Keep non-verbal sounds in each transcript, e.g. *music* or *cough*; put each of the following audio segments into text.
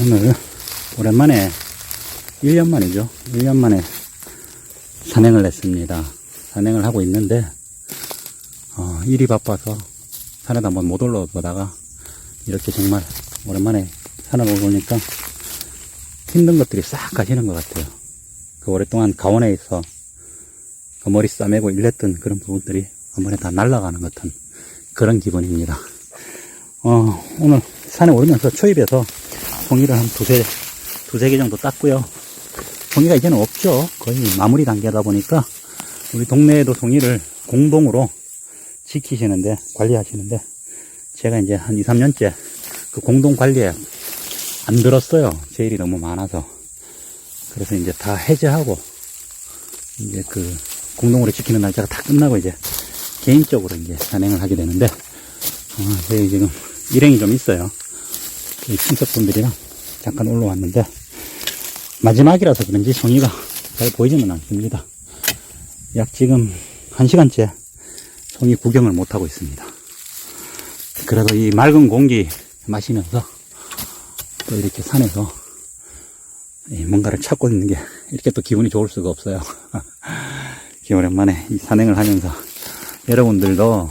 오늘 오랜만에 1년 만이죠. 1년 만에 산행을 했습니다. 산행을 하고 있는데 어, 일이 바빠서 산에도 한번 못 올라오다가 이렇게 정말 오랜만에 산을 오니까 힘든 것들이 싹 가시는 것 같아요. 그 오랫동안 가원에 있어 그 머리 싸매고 일했던 그런 부분들이 한 번에 다 날아가는 것 같은 그런 기분입니다. 어, 오늘 산에 오르면서 초입에서 송이를 한 두세, 두세 개 정도 땄고요. 송이가 이제는 없죠. 거의 마무리 단계다 보니까 우리 동네에도 송이를 공동으로 지키시는데, 관리하시는데, 제가 이제 한 2, 3년째 그 공동 관리에 안 들었어요. 제 일이 너무 많아서. 그래서 이제 다 해제하고, 이제 그 공동으로 지키는 날짜가 다 끝나고 이제 개인적으로 이제 산행을 하게 되는데, 어, 저희 지금 일행이 좀 있어요. 이 친척분들이랑 잠깐 올라왔는데, 마지막이라서 그런지 송이가 잘 보이지는 않습니다. 약 지금 한 시간째 송이 구경을 못하고 있습니다. 그래도 이 맑은 공기 마시면서 또 이렇게 산에서 이 뭔가를 찾고 있는 게 이렇게 또 기분이 좋을 수가 없어요. *laughs* 오랜만에 이 산행을 하면서 여러분들도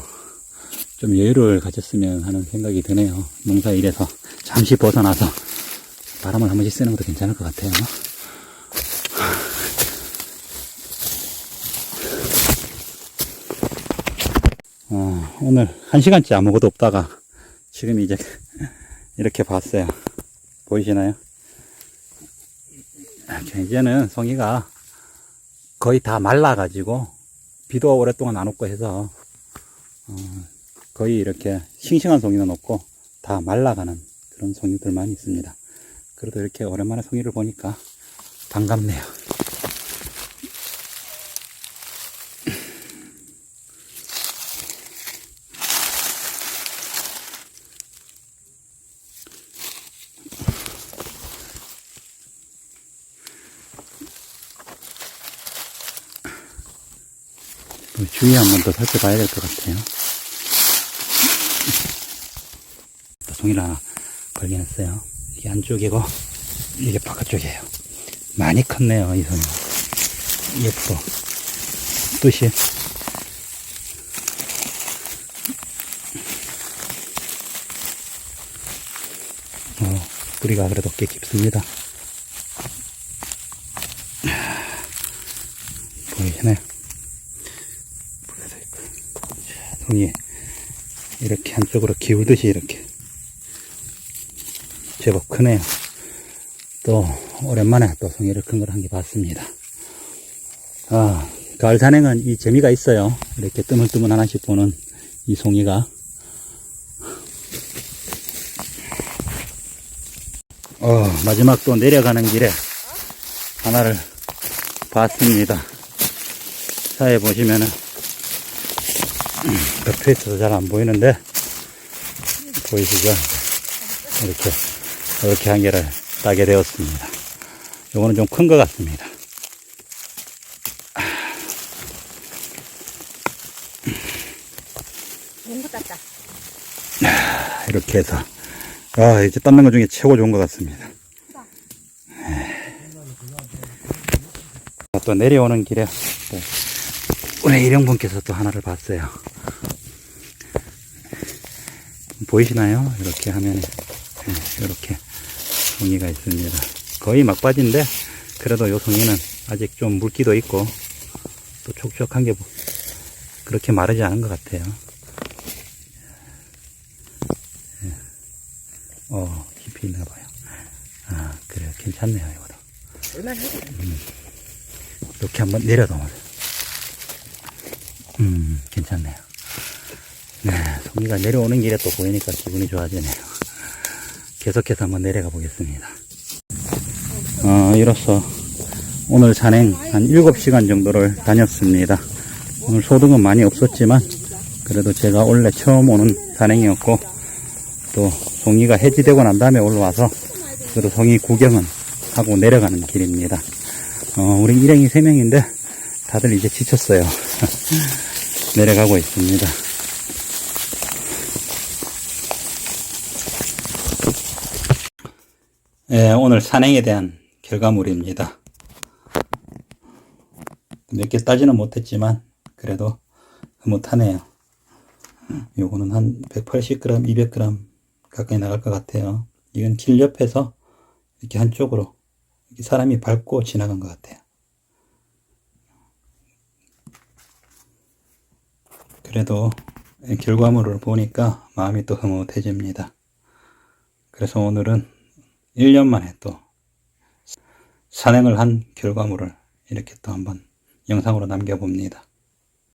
좀 여유를 가졌으면 하는 생각이 드네요. 농사 일에서 잠시 벗어나서 바람을 한 번씩 쐬는 것도 괜찮을 것 같아요. 어, 오늘 한 시간째 아무것도 없다가 지금 이제 *laughs* 이렇게 봤어요. 보이시나요? 이제는 송이가 거의 다 말라가지고 비도 오랫동안 안 오고 해서 어, 거의 이렇게 싱싱한 송이는 없고 다 말라가는 그런 송이들만 있습니다. 그래도 이렇게 오랜만에 송이를 보니까 반갑네요. 또 주위 한번 더 살펴봐야 될 것 같아요. 또 송이를 하나 발견했어요. 이게 안쪽이고, 이게 바깥쪽이에요. 많이 컸네요, 이 송이. 예쁘고. 뜻이. 어, 뿌리가 그래도 꽤 깊습니다. 보이시나요? 뿌려져 있고. 자, 송이 이렇게 한쪽으로 기울듯이 이렇게 제법 크네요. 또 오랜만에 또 송이를 큰 걸 한 개 봤습니다. 아, 가을 산행은 이 재미가 있어요. 이렇게 뜨문뜨문 하나씩 보는 이 송이가. 어, 마지막 또 내려가는 길에 하나를 봤습니다. 사에 보시면은 덮여 있어서 잘 안 보이는데 보이시죠? 이렇게 이렇게 한 개를 따게 되었습니다. 요거는 좀 큰 것 같습니다. 농구 땄다. 이렇게 해서 아 이제 땄는 것 중에 최고 좋은 것 같습니다. 네. 또 내려오는 길에 또 우리 일용분께서 또 하나를 봤어요. 보이시나요? 이렇게 하면 이렇게 송이가 있습니다. 거의 막바지인데 그래도 요 송이는 아직 좀 물기도 있고 또 촉촉한 게 뭐- 그렇게 마르지 않은 것 같아요. 어, 깊이 있나 봐요. 아, 그래요. 괜찮네요, 이거도. 하지? 이렇게 한번 내려놓으면. 음, 괜찮네요. 네, 송이가 내려오는 길에 또 보이니까 기분이 좋아지네요. 계속해서 한번 내려가 보겠습니다. 어, 이로써 오늘 산행 한 7시간 정도를 다녔습니다. 오늘 소득은 많이 없었지만, 그래도 제가 원래 처음 오는 산행이었고, 또 송이가 해지되고 난 다음에 올라와서 그래도 송이 구경은 하고 내려가는 길입니다. 어, 우리 일행이 3명인데 다들 이제 지쳤어요. *laughs* 내려가고 있습니다. 예, 오늘 산행에 대한 결과물입니다. 몇 개 따지는 못했지만 그래도 흐뭇하네요. 요거는 한 180g, 200g 가까이 나갈 것 같아요. 이건 길 옆에서 이렇게 한쪽으로 이렇게 사람이 밟고 지나간 것 같아요. 그래도 결과물을 보니까 마음이 또 흐뭇해집니다. 그래서 오늘은 1년 만에 또 산행을 한 결과물을 이렇게 또 한번 영상으로 남겨봅니다.